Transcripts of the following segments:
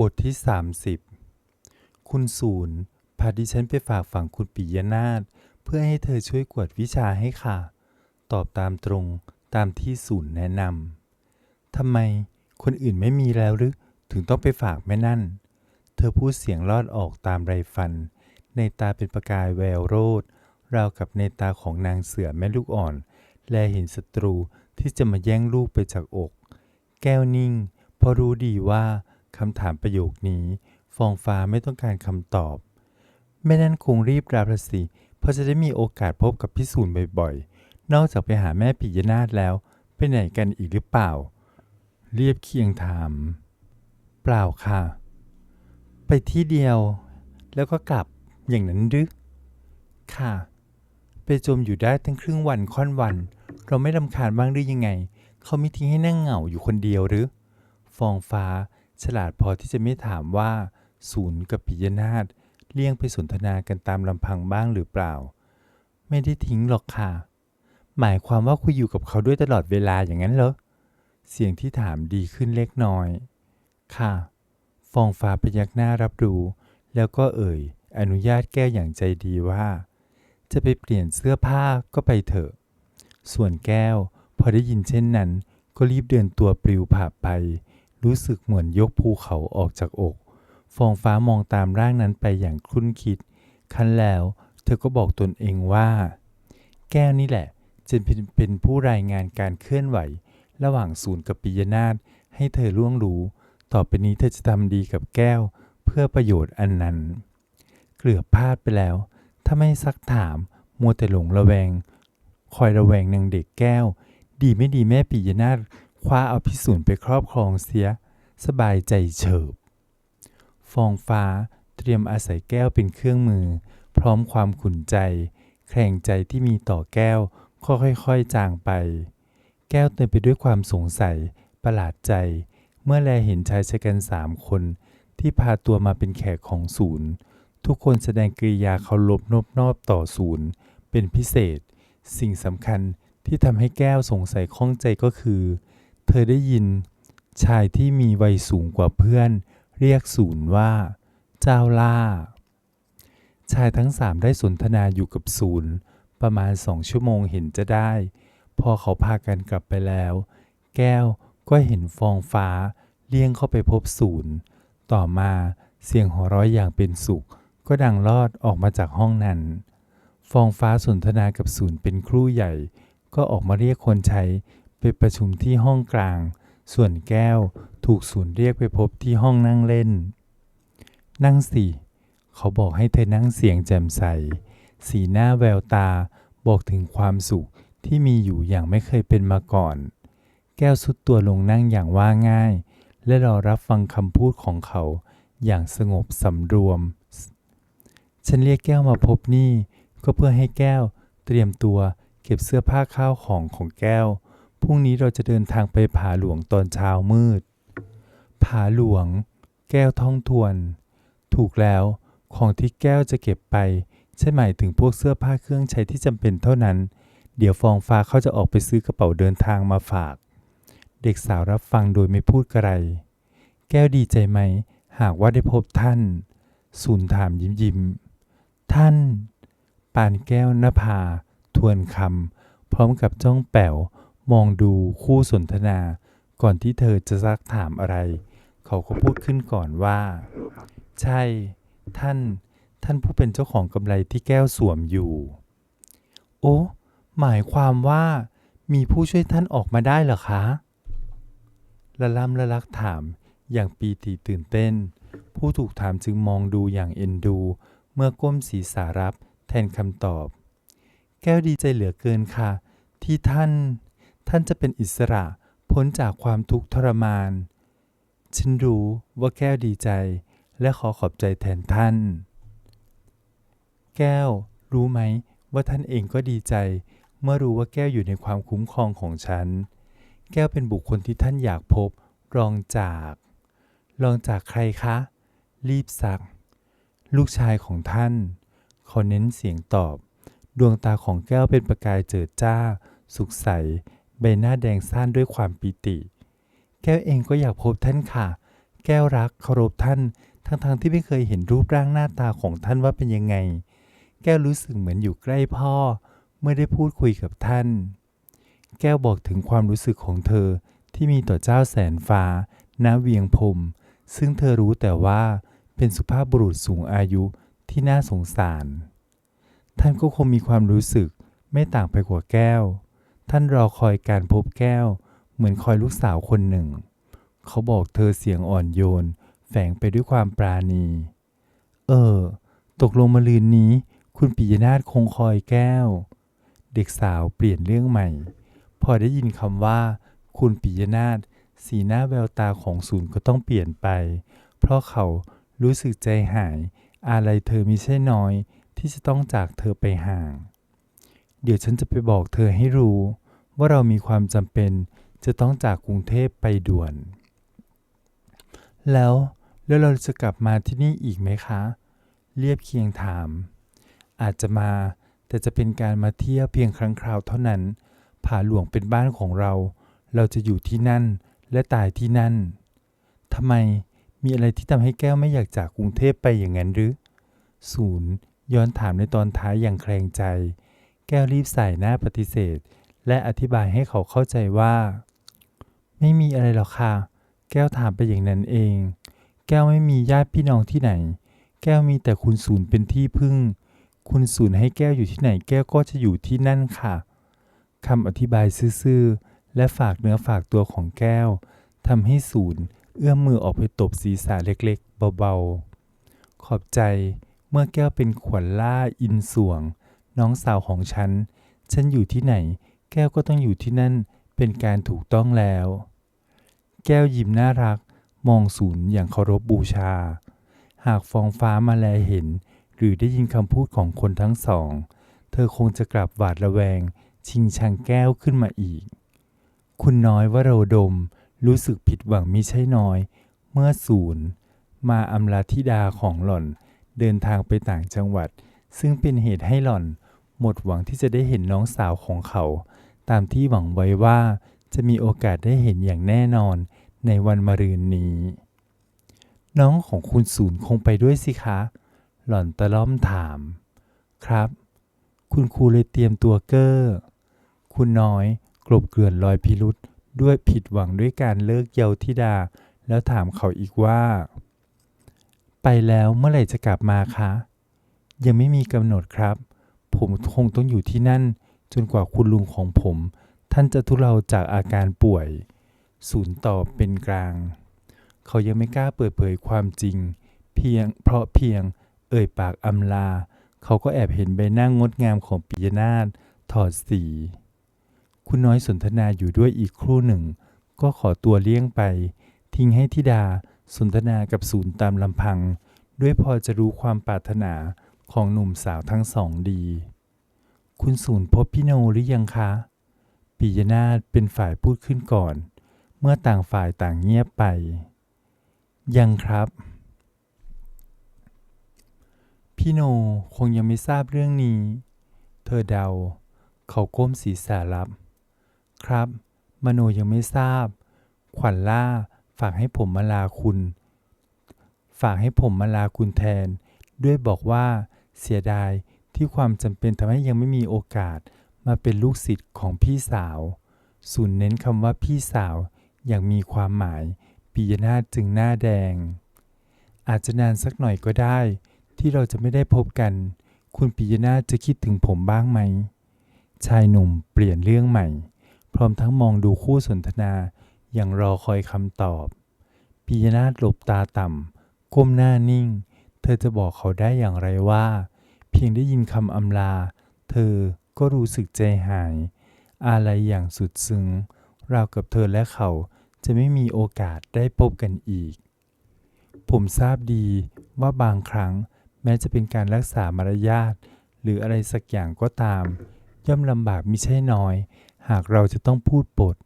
บทที่ 30 คุณศูนย์พาดิฉันไปฝากฝังคุณปิยนาถเพื่อให้เธอช่วยกวดวิชาให้ค่ะ ตอบตามตรงตามที่ศูนย์แนะนำทำไมคนอื่นไม่มีแล้วหรือ ถึงต้องไปฝากแม่นั่น เธอพูดเสียงลอดออกตามไรฟัน ในตาเป็นประกายแววโรดราวกับในตาของนางเสือแม่ลูกอ่อน แลเห็นศัตรูที่จะมาแย่งลูกไปจากอก แก้วนิ่งเพราะรู้ดีว่า คำถามประโยคนี้ฟองฟ้าไม่ต้องการคำตอบ แม่นั่นคงรีบรับละสิ เพราะจะได้มีโอกาสพบกับพี่สูนบ่อยๆ นอกจากไปหาแม่ปิยนาถแล้ว ไปไหนกันอีกหรือเปล่า เรียบเคียงถาม เปล่าค่ะ ไปที่เดียว แล้วก็กลับอย่างนั้นหรือ ค่ะ ไปจมอยู่ได้ตั้งครึ่งวันค่อนวัน เราไม่รำคาญบ้างหรือยังไง เขาไม่ทิ้งให้นั่งเหงาอยู่คนเดียวหรือ ฟองฟ้า ฉลาดพอที่จะไม่ถามว่า ศูนย์กับปิยนาถเลี่ยงไปสนทนากันตามลำพังบ้างหรือเปล่า ไม่ได้ทิ้งหรอกค่ะ หมายความว่าคุยอยู่กับเขาด้วยตลอดเวลาอย่างนั้นเหรอ เสียงที่ถามดีขึ้นเล็กน้อย ค่ะ ฟองฟ้าพยักหน้ารับรู้ แล้วก็เอ่ย อนุญาตแก้วอย่างใจดีว่า จะไปเปลี่ยนเสื้อผ้าก็ไปเถอะ ส่วนแก้ว พอได้ยินเช่นนั้น ก็รีบเดินตัวปลิวผ่าไป รู้สึกเหมือนยกภูเขาออกจากอก ฟองฟ้ามองตามร่างนั้นไปอย่างคลุ่นคิด คันแล้วเธอก็บอกตนเองว่า แก้วนี่แหละจะเป็นเป็นผู้รายงานการเคลื่อนไหว ระหว่างศูนย์กับปิยนาถให้เธอล่วงรู้ ต่อไปนี้เธอจะทำดีกับแก้วเพื่อประโยชน์อันนั้น เกือบพลาดไปแล้ว ถ้าไม่ซักถาม มัวแต่หลงระแวง คอยระแวงนางเด็กแก้ว ดีไม่ดีแม่ปิยนาถ คว้าเอาพิสูจน์ไปครอบครองเสีย สบายใจเฉิบ ฟองฟ้าเตรียมอาศัยแก้วเป็นเครื่องมือ พร้อมความขุนใจ แข่งใจที่มีต่อแก้วก็ค่อยๆจางไป แก้วเต็มไปด้วยความสงสัย ประหลาดใจ เมื่อแลเห็นชายชะกันสามคน ที่พาตัวมาเป็นแขกของศูนย์ ทุกคนแสดงกริยาเคารพนบนอบต่อศูนย์ เป็นพิเศษ สิ่งสำคัญที่ทำให้แก้วสงสัยข้องใจก็คือ เธอได้ยิน ชายที่มีวัยสูงกว่าเพื่อน เรียกศูนย์ว่า เจ้าล่า ชายทั้งสามได้สนทนาอยู่กับศูนย์ ประมาณสองชั่วโมงเห็นจะได้ พอเขาพากันกลับไปแล้ว แก้วก็เห็นฟองฟ้าเลี่ยงเข้าไปพบศูนย์ ต่อมาเสียงหัวเราะอย่างเป็นสุข ก็ดังลอดออกมาจากห้องนั้น ฟองฟ้าสนทนากับศูนย์เป็นครู่ใหญ่ ก็ออกมาเรียกคนใช้ ไปประชุมที่ห้องกลาง ส่วนแก้วถูกศูนย์เรียกไปพบที่ห้องนั่งเล่น นั่งสิเขาบอกให้เธอนั่งเสียงแจ่มใส สีหน้าแววตาบอกถึงความสุขที่มีอยู่อย่างไม่เคยเป็นมาก่อน แก้วสุดตัวลงนั่งอย่างว่าง่าย และรอรับฟังคำพูดของเขาอย่างสงบสำรวม ฉันเรียกแก้วมาพบนี่ ก็เพื่อให้แก้วเตรียมตัวเก็บเสื้อผ้าข้าวของของแก้ว พรุ่งนี้เราจะเดินทางไปผาหลวงตอนเช้ามืด ผาหลวง แก้วท่องทวน ถูกแล้วของที่แก้วจะเก็บไป ใช่หมายถึงพวกเสื้อผ้าเครื่องใช้ที่จำเป็นเท่านั้น เดี๋ยวฟองฟ้าเขาจะออกไปซื้อกระเป๋าเดินทางมาฝาก เด็กสาวรับฟังโดยไม่พูดกระไร แก้วดีใจไหม หากว่าได้พบท่านศูนถามยิ้มยิ้ม ท่าน ปานแก้วนภาทวนคำพร้อมกับจ้องแป๋ว มองดูคู่สนทนา ก่อนที่เธอจะซักถามอะไร เขาก็พูดขึ้นก่อนว่า ใช่ ท่าน ท่านผู้เป็นเจ้าของกำไรที่แก้วสวมอยู่ โอ้หมายความว่ามีผู้ช่วยท่านออกมาได้เหรอคะละล่ำละลักถามอย่างปีติตื่นเต้น ผู้ถูกถามจึงมองดูอย่างเอ็นดู เมื่อก้มศีรษะรับแทนคำตอบ แก้วดีใจเหลือเกินค่ะ ที่ท่าน ท่านจะเป็นอิสระพ้นจากความทุกข์ทรมาน ฉันรู้ว่าแก้วดีใจและขอขอบใจแทนท่าน แก้วรู้ไหมว่าท่านเองก็ดีใจ เมื่อรู้ว่าแก้วอยู่ในความคุ้มครองของฉัน แก้วเป็นบุคคลที่ท่านอยากพบ รองจาก รองจากใครคะ รีบซัก ลูกชายของท่านเขาเน้นเสียงตอบ ดวงตาของแก้วเป็นประกายเจิดจ้า สุขใส ใบหน้าแดงซ่านด้วยความปิติ แก้วเองก็อยากพบท่านค่ะ แก้วรักเคารพท่าน ทั้งๆที่ไม่เคยเห็นรูปร่างหน้าตาของท่านว่าเป็นยังไง แก้วรู้สึกเหมือนอยู่ใกล้พ่อ เมื่อได้พูดคุยกับท่าน แก้วบอกถึงความรู้สึกของเธอที่มีต่อเจ้าแสนฟ้า ณ เวียงพรมซึ่งเธอรู้แต่ว่าเป็นสุภาพบุรุษสูงอายุที่น่าสงสาร ท่านก็คงมีความรู้สึกไม่ต่างไปกว่าแก้ว ท่านรอคอยการพบแก้ว เหมือนคอยลูกสาวคนหนึ่ง เขาบอกเธอเสียงอ่อนโยน แฝงไปด้วยความปราณี เออ ตกลงมาลืนนี้ คุณปิยนาถคงคอยแก้ว เด็กสาวเปลี่ยนเรื่องใหม่ พอได้ยินคำว่า คุณปิยนาถสีหน้าแววตาของศูนย์ก็ต้องเปลี่ยนไป เพราะเขารู้สึกใจหาย อะไรเธอมิใช่น้อย ที่จะต้องจากเธอไปห่าง เดี๋ยวฉันจะไปบอกเธอให้รู้ ว่าเรามีความจำเป็นจะต้องจากกรุงเทพไปด่วน แล้วแล้วเราจะกลับมาที่นี่อีกไหมคะ เรียบเคียงถาม อาจจะมาแต่จะเป็นการมาเที่ยวเพียงครั้งคราวเท่านั้น ผาหลวงเป็นบ้านของเรา เราจะอยู่ที่นั่นและตายที่นั่นทำไมมีอะไรที่ทำให้แก้วไม่อยากจากกรุงเทพไปอย่างนั้นหรือศูนย์ย้อนถามในตอนท้ายอย่างแคลงใจ แก้วรีบใส่หน้าปฏิเสธ และอธิบายให้เขาเข้าใจว่า ไม่มีอะไรหรอกค่ะ แก้วถามไปอย่างนั้นเอง แก้วไม่มีญาติพี่น้องที่ไหน แก้วมีแต่คุณศูนย์เป็นที่พึ่ง คุณศูนย์ให้แก้วอยู่ที่ไหน แก้วก็จะอยู่ที่นั่นค่ะคำอธิบายซื่อๆและฝากเนื้อฝากตัวของแก้วทำให้ศูนย์เอื้อมมือออกไปตบศีรษะเล็กๆ เบาๆ ขอบใจเมื่อแก้วเป็นขวัญล่าอินสวง น้องสาวของฉัน ฉันอยู่ที่ไหน แก้วก็ต้องอยู่ที่นั่นเป็นการถูกต้องแล้ว แก้วยิ้มน่ารักมองศูนย์อย่างเคารพบบูชา หากฟองฟ้ามาแลเห็น หรือได้ยินคำพูดของคนทั้งสอง เธอคงจะกลับหวาดระแวง ชิงชังแก้วขึ้นมาอีก คุณน้อยว่าเราดมรู้สึกผิดหวังมิใช่น้อย เมื่อศูนย์ มาอำลาธิดาของหล่อนเดินทางไปต่างจังหวัด ซึ่งเป็นเหตุให้หล่อน หมดหวังที่จะได้เห็นน้องสาวของเขา ตามที่หวังไว้ว่าจะมีโอกาสได้เห็นอย่างแน่นอนในวันมะรืนนี้ น้องของคุณศูนย์คงไปด้วยสิคะ หล่อนตะล่อมถาม ครับ คุณครูเลยเตรียมตัวเกอ้อคุณน้อยกลบเกลื่อนรอยพิรุษด้วยผิดหวังด้วยการเลิกเยาธิดา แล้วถามเขาอีกว่า ไปแล้วเมื่อไหร่จะกลับมาคะ ยังไม่มีกำหนดครับ ผมคงต้องอยู่ที่นั่น จนกว่าคุณลุงของผม ท่านจะทุเลาจากอาการป่วย ศูนย์ตอบเป็นกลาง เขายังไม่กล้าเปิดเผยความจริง เพียงเพราะเพียงเอ่ยปากอำลา เขาก็แอบเห็นใบหน้างงดงามของปิยนาถถอดสี คุณน้อยสนทนาอยู่ด้วยอีกครู่หนึ่ง ก็ขอตัวเลี่ยงไป ทิ้งให้ธิดาสนทนากับศูนย์ตามลำพัง ด้วยพอจะรู้ความปรารถนาของหนุ่มสาวทั้งสองดี คุณศูนย์พบพี่โนหรือยังคะปิยนาถเป็นฝ่ายพูดขึ้นก่อน เมื่อต่างฝ่ายต่างเงียบไป ยังครับ พี่โนคงยังไม่ทราบเรื่องนี้ เธอเดา เขาก้มศีรษะรับ ครับ มโนยังไม่ทราบ ขวัญล่าฝากให้ผมมาลาคุณ ฝากให้ผมมาลาคุณแทน ด้วยบอกว่าเสียดาย ที่ความจำเป็นทำให้ยังไม่มีโอกาสมาเป็นลูกศิษย์ของพี่สาว ศูนย์เน้นคำว่าพี่สาวอย่างมีความหมายปิยนาจึงหน้าแดง อาจจะนานสักหน่อยก็ได้ ที่เราจะไม่ได้พบกัน คุณปิยนาจะคิดถึงผมบ้างไหม ชายหนุ่มเปลี่ยนเรื่องใหม่ พร้อมทั้งมองดูคู่สนทนาอย่างรอคอยคำตอบปิยนาหลบตาต่ำก้มหน้านิ่ง เธอจะบอกเขาได้อย่างไรว่า พียงได้ยินคำอำลา เธอก็รู้สึกใจหาย อะไรอย่างสุดซึ้งราวกับเธอและเขาจะไม่มีโอกาสได้พบกันอีก ผมทราบดีว่าบางครั้งแม้จะเป็นการรักษามารยาทหรืออะไรสักอย่างก็ตาม ย่อมลำบากมิใช่น้อย หากเราจะต้องพูดบท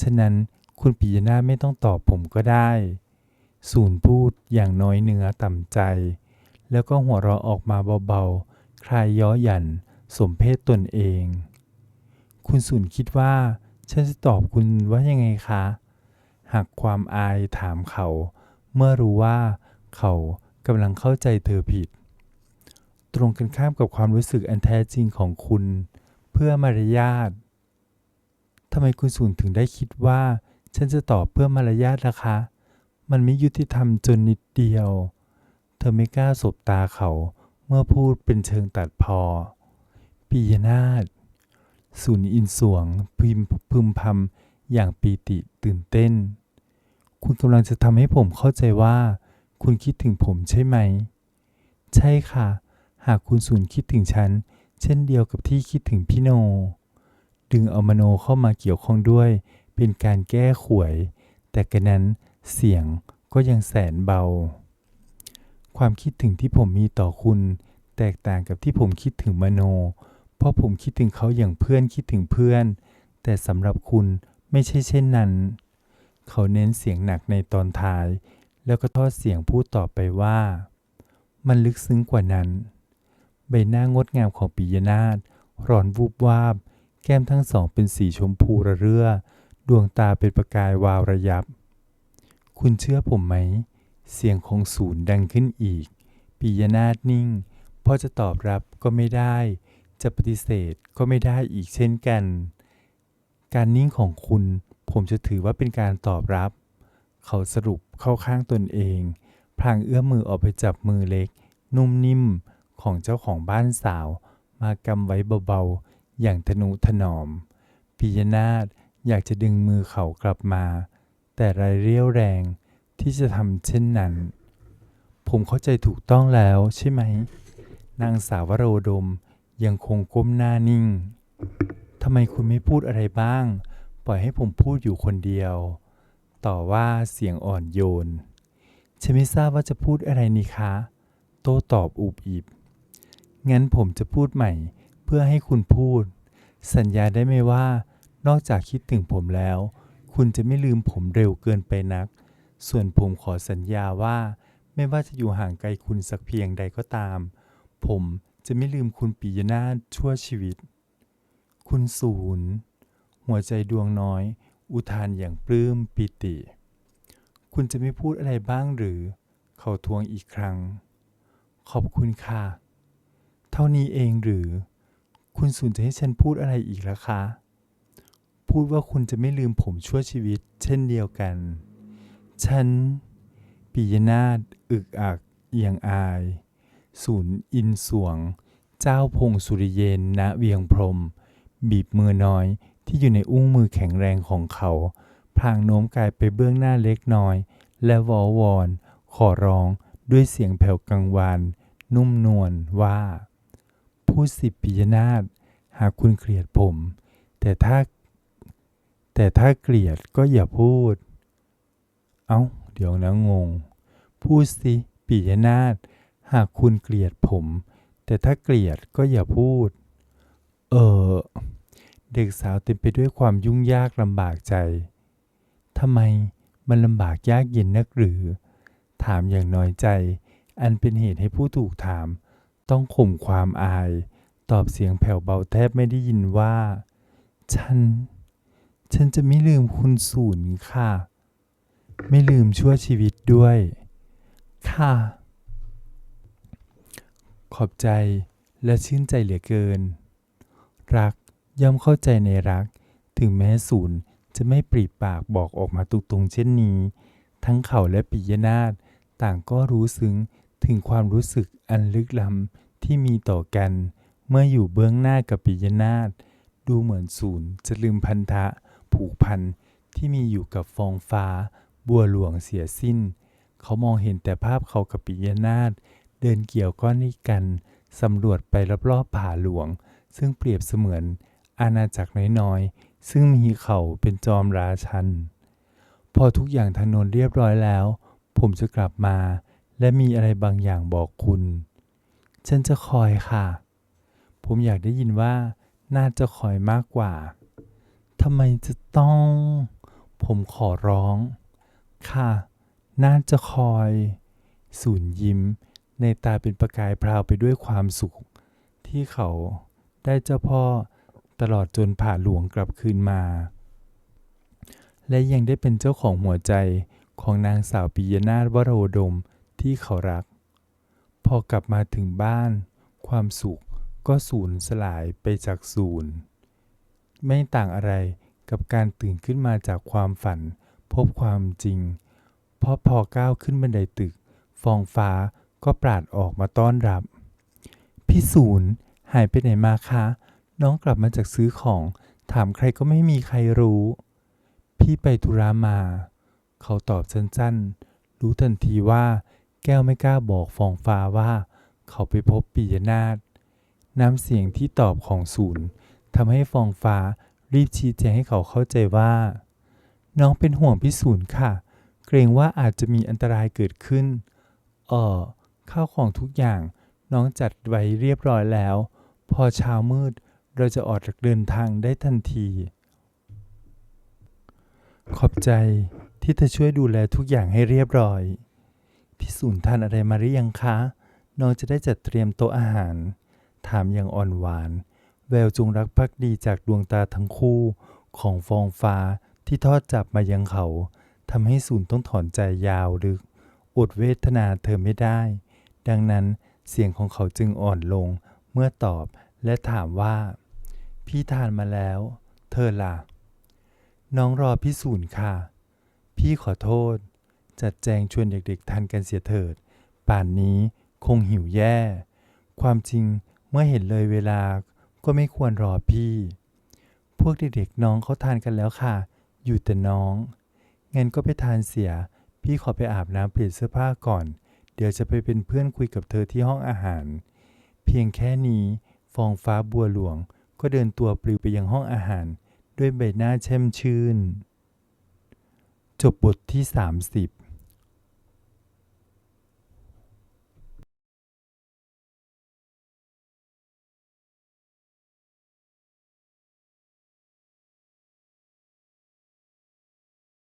ฉะนั้นคุณปิยนาไม่ต้องตอบผมก็ได้ ศูนย์พูดอย่างน้อยเนื้อต่ำใจ แล้วก็หัวเราะออกมาเบาๆ ใคลายย้อหยันสมเพศตนเอง คุณศูนคิดว่า ฉันจะตอบคุณว่ายังไงคะ หากความอายถามเขา เมื่อรู้ว่าเขากำลังเข้าใจเธอผิด ตรงกันข้ามกับความรู้สึกอันแท้จริงของคุณ เพื่อมารยาททำไมคุณศูนถึงได้คิดว่า ฉันจะตอบเพื่อมารยาทล่ะคะ มันไม่ยุติธรรมจนนิดเดียว เธอไม่กล้าสบตาเขา เมื่อพูดเป็นเชิงตัดพอปิยนาถศูนอินสวงพิมพึมพำอย่างปีติตื่นเต้น คุณกำลังจะทำให้ผมเข้าใจว่า คุณคิดถึงผมใช่ไหม ใช่ค่ะ หากคุณศูนคิดถึงฉัน เช่นเดียวกับที่คิดถึงพี่โน ดึงเอามโนเข้ามาเกี่ยวข้องด้วย เป็นการแก้ขวย แต่กระนั้นเสียงก็ยังแสนเบา ความคิดถึงที่ผมมีต่อคุณ แตกต่างกับที่ผมคิดถึงมโน เพราะผมคิดถึงเขาอย่างเพื่อนคิดถึงเพื่อน แต่สำหรับคุณไม่ใช่เช่นนั้น เขาเน้นเสียงหนักในตอนท้าย แล้วก็ทอดเสียงพูดต่อไปว่า มันลึกซึ้งกว่านั้น ใบหน้างดงามของปิยนาถร้อนวูบวาบ แก้มทั้งสองเป็นสีชมพูระเรื่อ ดวงตาเป็นประกายวาวระยับ คุณเชื่อผมไหม เสียงของศูนย์ดังขึ้นอีก ปิยนาถนิ่งเพราะจะตอบรับก็ไม่ได้ จะปฏิเสธก็ไม่ได้อีกเช่นกัน การนิ่งของคุณผมจะถือว่าเป็นการตอบรับ เขาสรุปเข้าข้างตนเอง พลางเอื้อมมือออกไปจับมือเล็ก นุ่มนิ่มของเจ้าของบ้านสาว มากำไว้เบาๆ อย่างทนุถนอม ปิยนาถอยากจะดึงมือเขากลับมา แต่ไรเรี่ยวแรง ที่จะทำเช่นนั้น ผมเข้าใจถูกต้องแล้วใช่ไหม นางสาวโรดมยังคงก้มหน้านิ่งทำไมคุณไม่พูดอะไรบ้าง ปล่อยให้ผมพูดอยู่คนเดียว ต่อว่าเสียงอ่อนโยน ฉันไม่ทราบว่าจะพูดอะไรนี่คะ โต้ตอบอุบอิบ งั้นผมจะพูดใหม่เพื่อให้คุณพูด สัญญาได้ไหมว่า นอกจากคิดถึงผมแล้ว คุณจะไม่ลืมผมเร็วเกินไปนัก ส่วนผมขอสัญญาว่า ไม่ว่าจะอยู่ห่างไกลคุณสักเพียงใดก็ตาม ผมจะไม่ลืมคุณปิยนาถชั่วชีวิต คุณศูนย์ หัวใจดวงน้อย อุทานอย่างปลื้มปิติ คุณจะไม่พูดอะไรบ้างหรือ เขาทวงอีกครั้ง ขอบคุณค่ะ เท่านี้เองหรือ คุณศูนย์จะให้ฉันพูดอะไรอีกล่ะคะ พูดว่าคุณจะไม่ลืมผมชั่วชีวิต เช่นเดียวกัน ฉันปิยนาถอึกอักเอียงอาย ศูนย์อินสวง เจ้าพงสุริเยนณเวียงพรม บีบมือน้อยที่อยู่ในอุ้งมือแข็งแรงของเขาพลางโน้มกายไปเบื้องหน้าเล็กน้อย และวอวอน ขอร้องด้วยเสียงแผ่วกังวานนุ่มนวลว่าพูดสิบปิยนาถหากคุณเกลียดผม แต่ถ้า แต่ถ้าเกลียดก็อย่าพูด เอ้า เดี๋ยวนะงง พูดสิปิยนาถหากคุณเกลียดผม แต่ถ้าเกลียดก็อย่าพูด เออ เด็กสาวเต็มไปด้วยความยุ่งยากลำบากใจทำไมมันลำบากยากเย็นนักหรือ ถามอย่างน้อยใจ อันเป็นเหตุให้ผู้ถูกถาม ต้องข่มความอาย ตอบเสียงแผ่วเบาแทบไม่ได้ยินว่า ฉัน ฉันจะไม่ลืมคุณศูนย์ค่ะ ไม่ลืมชั่วชีวิตด้วย ค่ะ ขอบใจและชื่นใจเหลือเกิน รักย่อมเข้าใจในรัก ถึงแม้ศูนย์จะไม่ปรีปากบอกออกมาตุรงๆเช่นนี้ ทั้งเขาและปิยนาถต่างก็รู้ซึ้งถึงความรู้สึกอันลึกล้ำที่มีต่อกัน เมื่ออยู่เบื้องหน้ากับปิยนาถดูเหมือนศูนย์จะลืมพันธะผูกพันที่มีอยู่กับฟองฟ้า บัวหลวงเสียสิ้น เขามองเห็นแต่ภาพเขากับปิยนาถเดินเกี่ยวก้อนนี้กันสำรวจไปรอบๆผาหลวง ซึ่งเปรียบเสมือนอาณาจักรน้อยๆ ซึ่งมีเขาเป็นจอมราชัน พอทุกอย่างทางโนนเรียบร้อยแล้ว ผมจะกลับมา และมีอะไรบางอย่างบอกคุณ ฉันจะคอยค่ะ ผมอยากได้ยินว่า น่าจะคอยมากกว่าทำไมจะต้อง ผมขอร้อง ค่ะ น่าจะคอย สูนยิ้ม ในตาเป็นประกายพราวไปด้วยความสุข ที่เขาได้เจ้าพ่อตลอดจนผ่าหลวงกลับคืนมา และยังได้เป็นเจ้าของหัวใจของนางสาวปิยนาถวโรดมที่เขารัก พอกลับมาถึงบ้าน ความสุขก็สูญสลายไปจากศูนย์ ไม่ต่างอะไรกับการตื่นขึ้นมาจากความฝัน พบความจริง เพราะพอก้าวขึ้นบันไดตึก ฟองฟ้าก็ปราดออกมาต้อนรับ พี่ศูนย์หายไปไหนมาคะ น้องกลับมาจากซื้อของ ถามใครก็ไม่มีใครรู้ พี่ไปธุระมา เขาตอบสั้นๆ รู้ทันทีว่าแก้วไม่กล้าบอกฟองฟ้าว่า เขาไปพบปิยนาถน้ำเสียงที่ตอบของศูนย์ทำให้ฟองฟ้ารีบชี้แจงให้เขาเข้าใจว่า น้องเป็นห่วงพี่ศูนย์ค่ะ เกรงว่าอาจจะมีอันตรายเกิดขึ้น เออข้าวของทุกอย่างน้องจัดไว้เรียบร้อยแล้ว พอเช้ามืดเราจะออกจากเดินทางได้ทันที ขอบใจที่เธอช่วยดูแลทุกอย่างให้เรียบร้อย พี่ศูนย์ทานอะไรมาหรือยังคะ น้องจะได้จัดเตรียมโต๊ะอาหาร ถามอย่างอ่อนหวาน แววจงรักภักดีจากดวงตาทั้งคู่ของฟองฟ้า ที่ทอดจับมายังเขาทำให้ศูนย์ต้องถอนใจยาวลึก อดเวทนาเธอไม่ได้ ดังนั้นเสียงของเขาจึงอ่อนลงเมื่อตอบและถามว่า พี่ทานมาแล้ว เธอล่ะ น้องรอพี่ศูนย์ค่ะ พี่ขอโทษ จัดแจงชวนเด็กๆทานกันเสียเถิด ป่านนี้คงหิวแย่ ความจริงเมื่อเห็นเลยเวลาก็ไม่ควรรอพี่ พวกเด็กๆน้องเขาทานกันแล้วค่ะ อยู่แต่น้อง งั้นก็ไปทานเสีย พี่ขอไปอาบน้ำเปลี่ยนเสื้อผ้าก่อน เดี๋ยวจะไปเป็นเพื่อนคุยกับเธอที่ห้องอาหาร เพียงแค่นี้ฟองฟ้าบัวหลวงก็เดินตัวปลิวไปยังห้องอาหาร ด้วยใบหน้าแช่มชื่น จบบทที่ 30